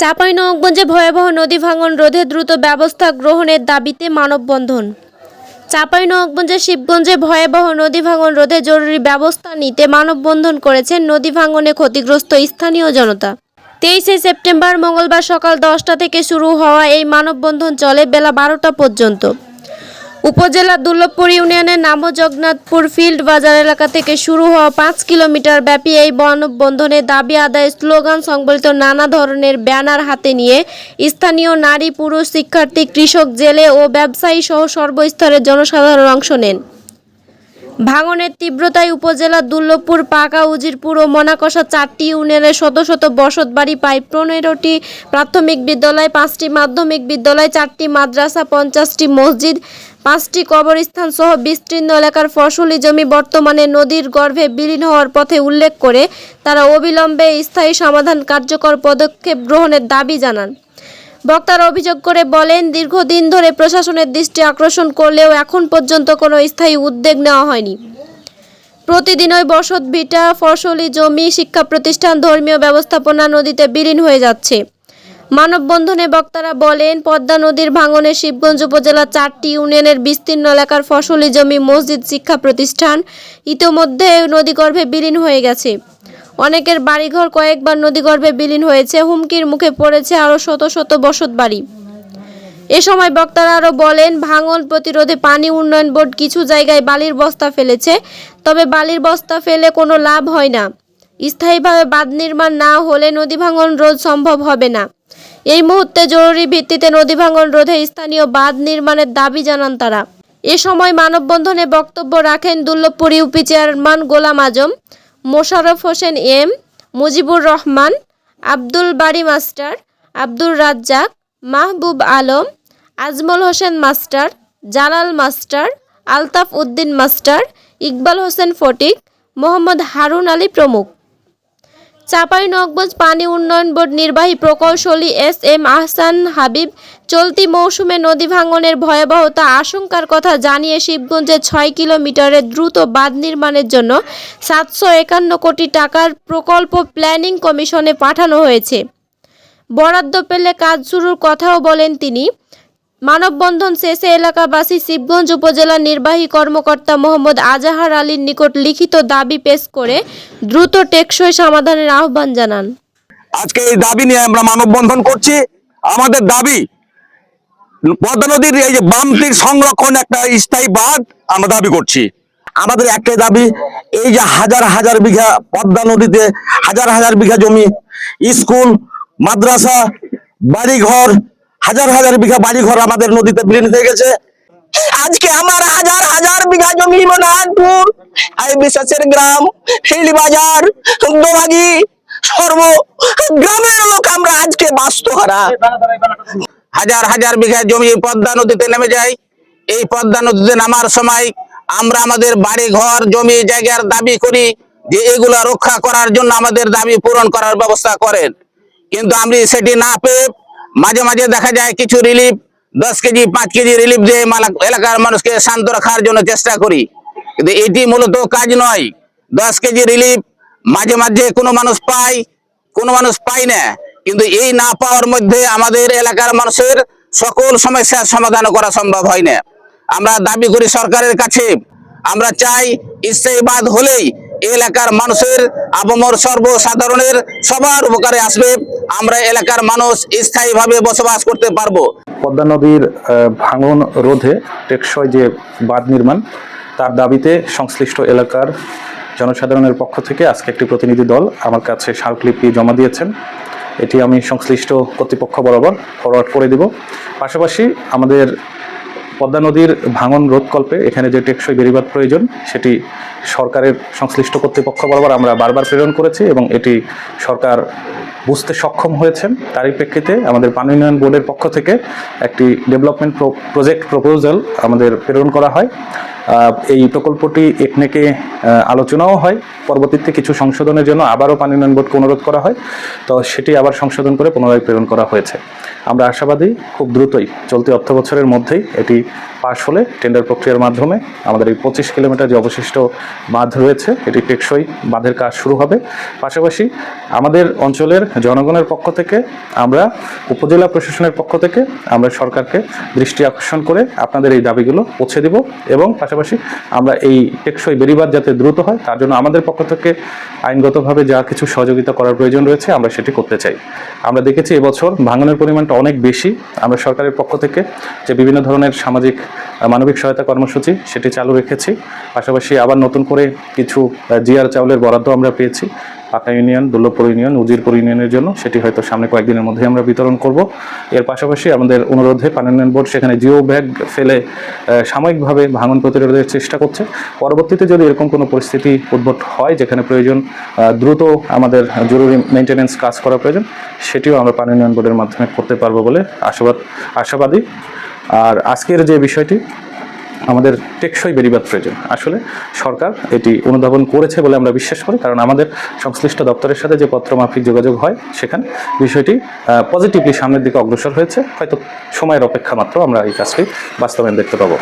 চাঁপাইনবাবগঞ্জে ভয়াবহ নদী ভাঙন রোধে দ্রুত ব্যবস্থা গ্রহণের দাবিতে মানববন্ধন। চাঁপাইনবাবগঞ্জের শিবগঞ্জে ভয়াবহ নদী ভাঙন রোধে জরুরি ব্যবস্থা নিতে মানববন্ধন করেছেন নদী ভাঙনে ক্ষতিগ্রস্ত স্থানীয় জনতা। তেইশে সেপ্টেম্বর মঙ্গলবার সকাল দশটা থেকে শুরু হওয়া এই মানববন্ধন চলে বেলা বারোটা পর্যন্ত। উপজেলার দুর্লভপুর ইউনিয়নের নামজগন্নাথপুর ফিল্ড বাজার এলাকা থেকে শুরু হওয়া পাঁচ কিলোমিটার ব্যাপী এই বনবন্ধনে দাবি আদায় স্লোগান সংবলিত নানা ধরনের ব্যানার হাতে নিয়ে স্থানীয় নারী, পুরুষ, শিক্ষার্থী, কৃষক, জেলে ও ব্যবসায়ী সহ সর্বস্তরের জনসাধারণ অংশ নেন। ভাঙনের তীব্রতায় উপজেলার দুর্লভপুর, পাকা, উজিরপুর ও মনাকষা চারটি ইউনিয়নের শত শত বসত বাড়ি প্রায় পনেরোটি প্রাথমিক বিদ্যালয়, পাঁচটি মাধ্যমিক বিদ্যালয়, চারটি মাদ্রাসা, পঞ্চাশটি মসজিদ, পাঁচটি কবরস্থান সহ বিস্তীর্ণ এলাকার ফসলি জমি বর্তমানে নদীর গর্ভে বিলীন হওয়ার পথে উল্লেখ করে তারা অবিলম্বে স্থায়ী সমাধান কার্যকর পদক্ষেপ গ্রহণের দাবি জানান। বক্তারা অভিযোগ করে বলেন, দীর্ঘদিন ধরে প্রশাসনের দৃষ্টি আকর্ষণ করলেও এখন পর্যন্ত কোনো স্থায়ী উদ্যোগ নেওয়া হয়নি। প্রতিদিনই বসত ভিটা, ফসলি জমি, শিক্ষা প্রতিষ্ঠান, ধর্মীয় ব্যবস্থাপনা নদীতে বিলীন হয়ে যাচ্ছে। মানববন্ধনে বক্তারা বলেন, পদ্মা নদীর ভাঙনে শিবগঞ্জ উপজেলার চারটি ইউনিয়নের বিস্তীর্ণ এলাকার ফসলি জমি, মসজিদ, শিক্ষা প্রতিষ্ঠান ইতোমধ্যে নদীগর্ভে বিলীন হয়ে গেছে। অনেকের বাড়িঘর কয়েকবার নদীগর্ভে বিলীন হয়েছে, হুমকির মুখে পড়েছে আরও শত শত বসত বাড়ি। এ সময় বক্তারা আরও বলেন, ভাঙন প্রতিরোধে পানি উন্নয়ন বোর্ড কিছু জায়গায় বালির বস্তা ফেলেছে, তবে বালির বস্তা ফেলে কোনো লাভ হয় না। স্থায়ীভাবে বাঁধ নির্মাণ না হলে নদী ভাঙন রোধ সম্ভব হবে না। এই মুহূর্তে জরুরি ভিত্তিতে নদী ভাঙন রোধে স্থানীয় বাঁধ নির্মাণের দাবি জানান তারা। এ সময় মানববন্ধনে বক্তব্য রাখেন Durlabhpur UP chairman Golam Azam. Mosharraf Hossain M, Mujibur Rahman, Abdul Bari master, Abdur Razzak, Mahbub Alam, Ajmal Hossain master, Jalal master, Altaf Uddin master, Iqbal Hossain Fatik, Mohammad Harun Ali প্রমুখ। চাঁপাইনবাবগঞ্জ পানি উন্নয়ন board নির্বাহী প্রকৌশলী S M Ahsan Habib চলতি মৌসুমে নদী ভাঙনের ভয়াবহতা আশঙ্কার কথা জানিয়ে শিবগঞ্জে ছয় কিলোমিটারের দ্রুত বাঁধ নির্মাণের জন্য সাতশো একান্ন কোটি টাকার প্রকল্প প্ল্যানিং কমিশনে পাঠানো হয়েছে। বরাদ্দ পেলে কাজ শুরুর কথাও বলেন তিনি। মানববন্ধন শেষে এলাকাবাসী শিবগঞ্জ উপজেলার নির্বাহী কর্মকর্তা মোহাম্মদ আজাহার আলীর নিকট লিখিত দাবি পেশ করে দ্রুত টেকসই সমাধানের আহ্বান জানান। আজকে এই দাবি নিয়ে আমরা মানববন্ধন করছি। আমাদের দাবি, পদ্মা নদীর এই যে বামতির সংরক্ষণ একটা স্থায়ী বাঁধ, আমরা দাবি করছি। আমাদের একটাই দাবি, এই যে হাজার হাজার বিঘা পদ্মা নদীতে হাজার হাজার বিঘা জমি, স্কুল, মাদ্রাসা, বাড়িঘর হাজার হাজার বিঘা বাড়ি ঘর আমাদের নদীতে বিলীন হয়ে গেছে। আজকে আমার হাজার হাজার বিঘা জমি মনানপুর, আই বিশ্বাসের গ্রাম হিলি বাজার দোবাগি সর্ব গ্রামের লোক আমরা আজকে বাস্তুহারা। হাজার হাজার বিঘা জমি পদ্মা নদীতে নেমে যায়। এই পদ্মা নদীতে নামার সময় আমরা আমাদের বাড়ি ঘর জমি জায়গার দাবি করি যে এগুলা রক্ষা করার জন্য আমাদের দাবি পূরণ করার ব্যবস্থা করেন। কিন্তু আমি সেটি না পেয়ে মাঝে মাঝে দেখা যায় কিছু রিলিফ দশ কেজি, পাঁচ কেজি রিলিফ দিয়ে এলাকার মানুষকে শান্ত রাখার জন্য চেষ্টা করি। কিন্তু এটি মূলত কাজ নয়। দশ কেজি রিলিফ মাঝে মাঝে কোনো মানুষ পায়, কোনো মানুষ পায় না। কিন্তু এই না পাওয়ার মধ্যে আমাদের এলাকার মানুষের সকল সমস্যার সমাধান করা সম্ভব হয় না। আমরা দাবি করি সরকারের কাছে, আমরা চাই স্থায়ীবাদ হলেই এলাকার মানুষের আবমর সর্বসাধারণের সবার উপকারে আসবে। আমরা এলাকার মানুষ স্থায়ীভাবে বসবাস করতে পারব। পদ্মা নদীর ভাঙন রোধে টেকসই যে বাঁধ নির্মাণ, তার দাবিতে সংশ্লিষ্ট এলাকার জনসাধারণের পক্ষ থেকে আজকে একটি প্রতিনিধি দল আমার কাছে স্মারকলিপি জমা দিয়েছেন। এটি আমি সংশ্লিষ্ট কর্তৃপক্ষ বরাবর ফরওয়ার্ড করে দিব। পাশাপাশি আমাদের পদ্মা নদীর ভাঙন রোধকল্পে এখানে যে টেকসই বেড়িবাঁধ প্রয়োজন, সেটি সরকারের সংশ্লিষ্ট কর্তৃপক্ষ বরাবর আমরা বারবার প্রেরণ করেছি এবং এটি সরকার বুঝতে সক্ষম হয়েছেন। তারই প্রেক্ষিতে আমাদের পানি উন্নয়ন বোর্ডের পক্ষ থেকে একটি ডেভেলপমেন্ট প্রজেক্ট প্রপোজাল আমাদের প্রেরণ করা হয়। এই প্রকল্পটি একনেকে আলোচনাও হয়। পরবর্তীতে কিছু সংশোধনের জন্য আবারও পানি উন্নয়ন বোর্ডকে অনুরোধ করা হয়। তো সেটি আবার সংশোধন করে পুনরায় প্রেরণ করা হয়েছে। আমরা আশাবাদী খুব দ্রুতই চলতি অর্থ বছরের মধ্যেই এটি পাশ হলে টেন্ডার প্রক্রিয়ার মাধ্যমে আমাদের এই পঁচিশ কিলোমিটার যে অবশিষ্ট বাঁধ রয়েছে, এটি টেকসই বাঁধের কাজ শুরু হবে। পাশাপাশি আমাদের অঞ্চলের জনগণের পক্ষ থেকে আমরা, উপজেলা প্রশাসনের পক্ষ থেকে আমরা সরকারকে দৃষ্টি আকর্ষণ করে আপনাদের এই দাবিগুলো পৌঁছে দিব এবং পাশাপাশি আমরা এই টেকসই বেড়িবাদ যাতে দ্রুত হয়, তার জন্য আমাদের পক্ষ থেকে আইনগতভাবে যা কিছু সহযোগিতা করার প্রয়োজন রয়েছে, আমরা সেটি করতে চাই। আমরা দেখেছি এবছর ভাঙনের পরিমাণটা অনেক বেশি। আমরা সরকারের পক্ষ থেকে যে বিভিন্ন ধরনের সামাজিক মানবিক সহায়তা কর্মসূচি সেটি চালু রেখেছি। পাশাপাশি আবার নতুন করে কিছু জিআর চাউলের বরাদ্দ আমরা পেয়েছি। পাকা ইউনিয়ন, দুর্লভপুর ইউনিয়ন, উজিরপুর ইউনিয়নের জন্য সেটি হয়তো সামনে কয়েকদিনের মধ্যে আমরা বিতরণ করব। এর পাশাপাশি আমাদের অনুরোধে পানি বোর্ড সেখানে জিও ব্যাগ ফেলে সাময়িকভাবে ভাঙন প্রতিরোধের চেষ্টা করছে। পরবর্তীতে যদি এরকম কোনো পরিস্থিতি উদ্ভট হয় যেখানে প্রয়োজন দ্রুত আমাদের জরুরি মেনটেনেন্স কাজ করা প্রয়োজন, সেটিও আমরা পানি উন্নয়ন বোর্ডের মাধ্যমে করতে পারব বলে আশাবাদ, আশাবাদী। আর আজকের যে বিষয়টি, আমাদের টেকসই বেরিবাদ প্রয়োজন। আসলে সরকার এটি অনুধাবন করেছে বলে আমরা বিশ্বাস করি, কারণ আমাদের সংশ্লিষ্ট দপ্তরের সাথে যে পত্রমাফিক যোগাযোগ হয় সেখানে বিষয়টি পজিটিভলি সামনের দিকে অগ্রসর হয়েছে। হয়তো সময়ের অপেক্ষা মাত্র আমরা এই কাজটি বাস্তবায়ন দেখতে পাবো।